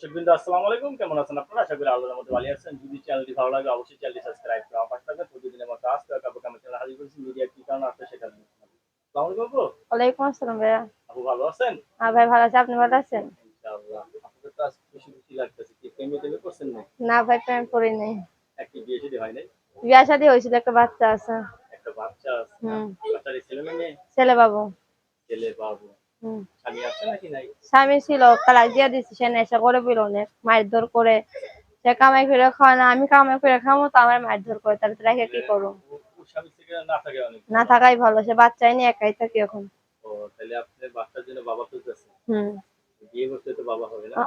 দর্শক বিন্দু আসসালামু আলাইকুম। কেমন আছেন আপনারা? আশা করি আল্লাহর মধ্যে ভালো আছেন। যদি চ্যানেলটি ভালো লাগে অবশ্যই চ্যানেলটি সাবস্ক্রাইব করে আমার পাশে থাকবেন। প্রতিদিনের মতো আসতে কাপড় কামের চ্যানেল হাজির করেছি। মিডিয়া কি কারণে আসতে সেটা আসসালামু আলাইকুম আপু। ওয়ালাইকুম আসসালাম ভাইয়া। আপু ভালো আছেন? হ্যাঁ ভাই ভালো আছে। আপনি ভালো আছেন? ইনশাআল্লাহ। আপনাদের তো আজ খুশি খুশি লাগতেছে। কি প্রেমে টেমে করছেন না না ভাই প্রেম করি নাই। একটি বিয়ে শাদী হয় নাই? বিয়া শাদী হয়েছিল একটা বাচ্চা আছে। একটা বাচ্চা আছে। বাচ্চার ছেলে মেয়ে? ছেলে বাবু। ছেলে বাবু। স্বামী ছিল তালাক দিয়া দিচ্ছে সে নেশা করে বিল অনেক মারধর করে। সে কামাই করে খাওয়া না আমি কামাই করে খামো তো আমার মারধর করে তাহলে তো রেখে কি করব? না থাকে থাকাই ভালো সে বাচ্চাই নিয়ে একাই থাকি এখন।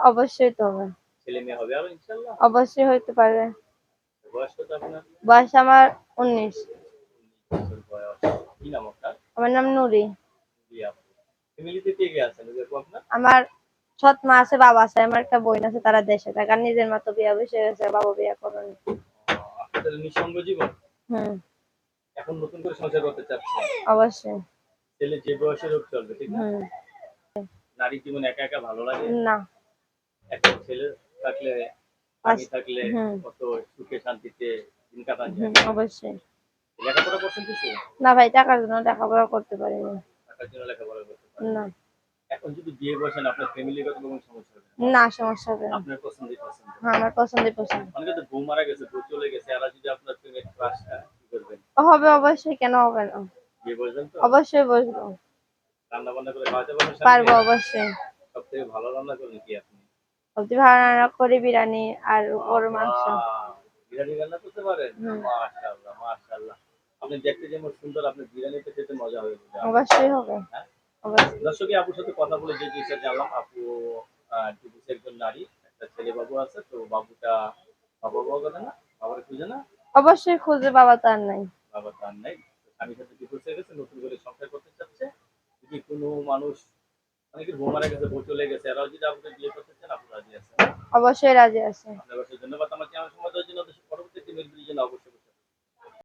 অবশ্যই তো হবে। ছেলে মেয়ে হবে আর ইনশাআল্লাহ অবশ্যই হইতে পারে। বয়স আমার উনিশ। আমার নাম নুরি। ফ্যামিলিতে কে কে আছেন? দেখো আপনার আমার সৎ মা আছে বাবা আছে আমার একটা বোন আছে তারা দেশে থাকে। আর নিজের মতো বিয়া বসে গেছে বাবা বিয়া করেনি। আপনাদের নিঃসঙ্গ জীবন? হুম। এখন নতুন করে সংসার করতে চাচ্ছেন? অবশ্যই। ছেলে যে বয়সে রোগ চলবে ঠিক না? নারী জীবন একা একা ভালো লাগে? না। একটা ছেলে থাকলে আমি থাকলে কত সুখে শান্তিতে দিন কাটান যায়। অবশ্যই। লেখাপড়া করছেন কিছু? না ভাই টাকার জন্য লেখাপড়া করতে পারিনি। টাকার জন্য লেখাপড়া করতে পারেন? না। এখন যদি বিয়ে বসেন আপনার ফ্যামিলিগত কোনো সমস্যা হবে না। না সমস্যা হবে আপনার পছন্দের পছন্দ। হ্যাঁ আমার পছন্দের পছন্দ। অনেকে তো বউ মারা গেছে বউ চলে গেছে এরা যদি আপনার প্রেমের ক্রাশটা কি করবেন? হবে অবশ্যই কেন হবে না? বিয়ে বসবেন তো? অবশ্যই বসবো। রান্না বান্না করে খাওয়াতে পারবেন পারব অবশ্যই। সব থেকে ভালো রান্না করেন কি আপনি? সবজি ভালো রান্না করি বিরিয়ানি আর গরুর মাংস। বিরিয়ানি রান্না করতে পারেন? মাশাআল্লাহ আপনি দেখতে যেমন সুন্দর আপনি বিরিয়ানিতে খেতে মজা যাবে অবশ্যই হবে। হ্যাঁ? দর্শকই আপুর সাথে কথা বলে যে জিনিসটা জানলাম আপু ডিভিসি একজন নারী একটা ছেলে বাবু আছে তো বাবুটা বাবা বাবা না বাবার খুঁজে না? অবশ্যই খুঁজে বাবা তো আর নাই। বাবা তার নাই। স্বামীর সাথে ডিভোর্স হয়ে গেছে নতুন করে সংসার করতে চাচ্ছে। যদি কোনো মানুষ অনেকের বউ মারা গেছে বউ চলে গেছে এরাও যদি আপনাকে বিয়ে করতে চান আপনি রাজি আছেন? অবশ্যই রাজি আছে। আপনার ধন্যবাদ। আমার